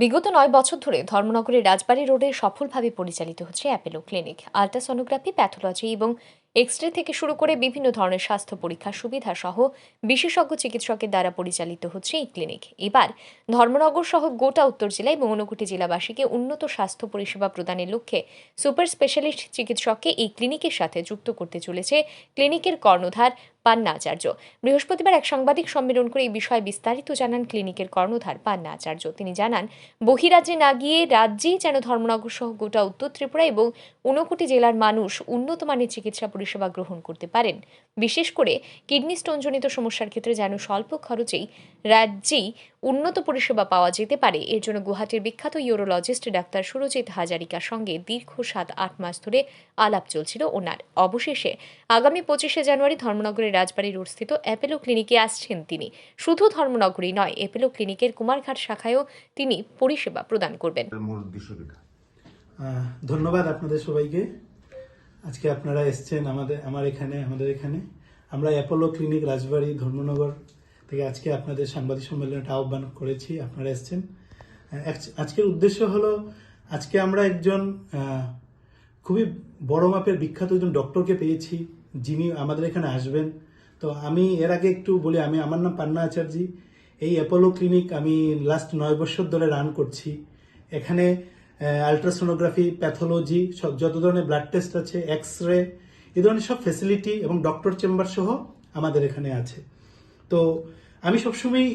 বিগত নয় বছর ধরে ধর্মনগরের রাজবাড়ী রোডে সফলভাবে পরিচালিত হচ্ছে অ্যাপেলো ক্লিনিক। আল্ট্রাসোনোগ্রাফি, প্যাথোলজি এবং এক্স রে থেকে শুরু করে বিভিন্ন ধরনের স্বাস্থ্য পরীক্ষার সুবিধা সহ বিশেষজ্ঞ চিকিৎসকের দ্বারা পরিচালিত হচ্ছে এই ক্লিনিক। এবার ধর্মনগর সহ গোটা উত্তর জেলা এবং ঊনকোটি জেলাবাসীকে উন্নত স্বাস্থ্য পরিষেবা প্রদানের লক্ষ্যে সুপার স্পেশালিস্ট চিকিৎসককে এই ক্লিনিকের সাথে যুক্ত করতে চলেছে ক্লিনিকের কর্ণধার পান্না আচার্য। বৃহস্পতিবার এক সাংবাদিক সম্মেলন করে এই বিষয়ে বিস্তারিত জানান ক্লিনিকের কর্ণধার পান্না আচার্য। তিনি জানান, বহিরাজ্যে না গিয়ে রাজ্যেই যেন ধর্মনগর সহ গোটা উত্তর ত্রিপুরা এবং ঊনকোটি জেলার মানুষ উন্নত মানের চিকিৎসা পরিষেবা গ্রহণ করতে পারেন। বিশেষ করে কিডনি স্টোনজনিত সমস্যার ক্ষেত্রে যেন স্বল্প খরচেই রাজ্যেই উন্নত পরিষেবা পাওয়া যেতে পারে। এর জন্য গুয়াহাটির বিখ্যাত ইউরোলজিস্ট ডাক্তার সুরজিৎ হাজারিকার সঙ্গে দীর্ঘ সাত আট মাস ধরে আলাপ চলছিল ওনার। অবশেষে আগামী পঁচিশে জানুয়ারি ধর্মনগরের রাজবাড়ী রোডস্থিত অ্যাপেলো ক্লিনিকে আসছেন তিনি। শুধু ধর্মনগরই নয় অ্যাপেলো ক্লিনিকের কুমারঘাট শাখায়ও তিনি পরিষেবা প্রদান করবেন। ধন্যবাদ আপনাদের সবাইকে। আজকে আপনারা এসছেন আমাদের আমার এখানে আমাদের এখানে। আমরা অ্যাপোলো ক্লিনিক রাজবাড়ী ধর্মনগর থেকে আজকে আপনাদের সাংবাদিক সম্মেলনটা আহ্বান করেছি, আপনারা এসছেন। আজকের উদ্দেশ্য হলো, আজকে আমরা একজন খুবই বড় মাপের বিখ্যাত একজন ডক্টরকে পেয়েছি, যিনি আমাদের এখানে আসবেন। তো আমি এর আগে একটু বলি, আমি, আমার নাম পান্না আচার্যি। এই অ্যাপোলো ক্লিনিক আমি লাস্ট নয় বছর ধরে রান করছি। এখানে আলট্রাসোনোগ্রাফি প্যাথোলজি সব যত ধরনের ব্লাড টেস্ট আছে এক্স রে এ ধরনের সব ফেসিলিটি এবং ডক্টর চেম্বার সহ আমাদের এখানে আছে। তো আমি সবসময়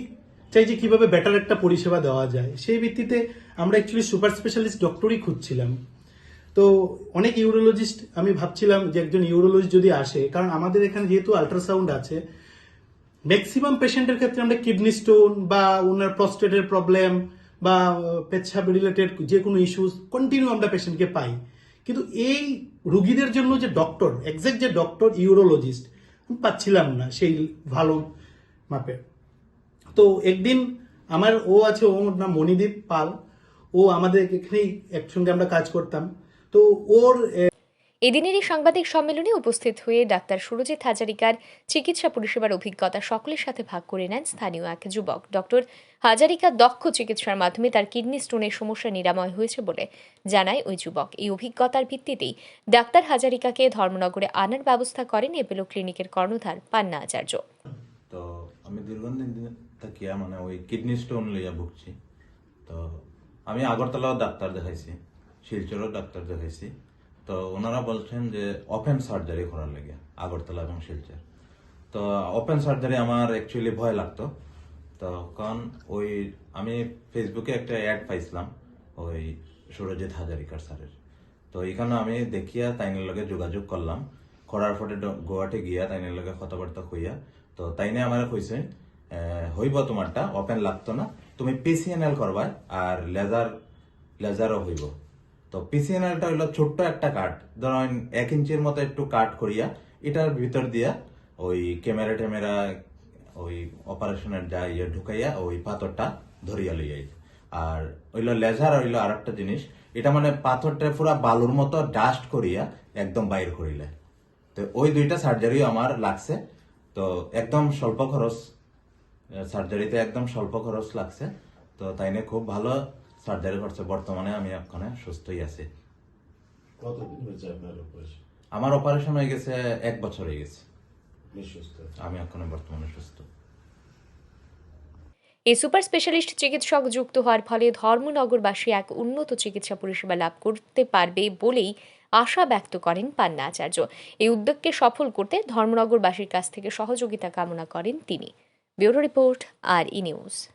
চাই যে কীভাবে বেটার একটা পরিষেবা দেওয়া যায়। সেই ভিত্তিতে আমরা অ্যাকচুয়ালি সুপার স্পেশালিস্ট ডক্টরই খুঁজছিলাম। তো অনেক ইউরোলজিস্ট আমি ভাবছিলাম যে একজন ইউরোলজিস্ট যদি আসে, কারণ আমাদের এখানে যেহেতু আল্ট্রাসাউন্ড আছে ম্যাক্সিমাম পেশেন্টের ক্ষেত্রে আমরা কিডনি স্টোন বা ওনার প্রস্টেটের প্রবলেম বা পেচ্ছাপ রিলেটেড যে কোনো ইস্যুস কন্টিনিউ আমরা পেশেন্টকে পাই। কিন্তু এই রুগীদের জন্য যে ডক্টর এক্সাক্ট যে ডক্টর ইউরোলজিস্ট পাচ্ছিলাম না সেই ভালো মাপের তো একদিন আমার ও আছে ওর নাম মণিদীপ পাল। ও আমাদের এখানেই একসঙ্গে আমরা কাজ করতাম। তো ওর এদিনের এই সাংবাদিক সম্মেলনে উপস্থিত হয়ে ডাক্তার সুরজিৎ হাজারিকার চিকিৎসা পরিষেবার অভিজ্ঞতা সকলের সাথে ভাগ করে নেন স্থানীয় এক যুবক। ডক্টর হাজারিকা দক্ষ চিকিৎসার মাধ্যমে তার কিডনি স্টোনের সমস্যা নিরাময় হয়েছে বলে জানায় ওই যুবক। এই অভিজ্ঞতার ভিত্তিতেই ডাক্তার হাজারিকাকে ধর্মনগরে আনার ব্যবস্থা করেন এপেলো ক্লিনিকের কর্ণধার পান্না আচার্য। আমি দীর্ঘদিন থাকিয়া মানে ওই কিডনি স্টোন লইয়া ভুগছি। তো আমি আগরতলাও ডাক্তার দেখাইছি, শিলচরও ডাক্তার দেখাইছি। তো ওনারা বলছেন যে ওপেন সার্জারি করার লাগে, আগরতলা এবং শিলচর। তো ওপেন সার্জারি আমার অ্যাকচুয়ালি ভয় লাগতো। তো কারণ ওই আমি ফেসবুকে একটা অ্যাড পাইছিলাম, ওই সুরজিৎ হাজারিকার স্যারের। তো এখানে আমি দেখিয়া তাইনের লগে যোগাযোগ করলাম। করার পরে গোয়াতে গিয়া তাইনের লগে কথাবার্তা কইয়া তো তাইনে আমার কইছে হইব তোমারটা, ওপেন লাগতো না। তুমি পিসিএনএল করবা আর লেজার, লেজারও হইব। তো পিসিএনএলটা হইল ছোট্ট একটা কাট ধরেন এক ইঞ্চির মতো একটু কাট করিয়া এটার ভিতর দিয়া ওই ক্যামেরা ট্যামেরা, ওই অপারেশনের যা ইয়ে ঢুকাইয়া ওই পাথরটা ধরিয়া লইয়া আইছে। আর হইল লেজার হইল আর একটা জিনিস, এটা মানে পাথরটা পুরা বালুর মতো ডাস্ট করিয়া একদম বাইর করিলে। তো ওই দুইটা সার্জারিও আমার লাগছে। তো একদম স্বল্প খরচ সার্জারিতে একদম স্বল্প খরচ লাগছে। তো তাই নিয়ে খুব ভালো সার্জারি করছে। বর্তমানে আমি ওখানে সুস্থই আছি। কতদিন হয়েছে আপনার অপারেশন আমার অপারেশন হয়ে গেছে এক বছর হয়ে গেছে? আমি ওখানে বর্তমানে সুস্থ। এই সুপার স্পেশালিস্ট চিকিৎসক যুক্ত হওয়ার ফলে ধর্মনগরবাসী এক উন্নত চিকিৎসা পরিষেবা লাভ করতে পারবে বলেই আশা ব্যক্ত করেন পান্না আচার্য। এই উদ্যোগকে সফল করতে ধর্মনগরবাসীর কাছ থেকে সহযোগিতা কামনা করেন তিনি। Bureau report R E news.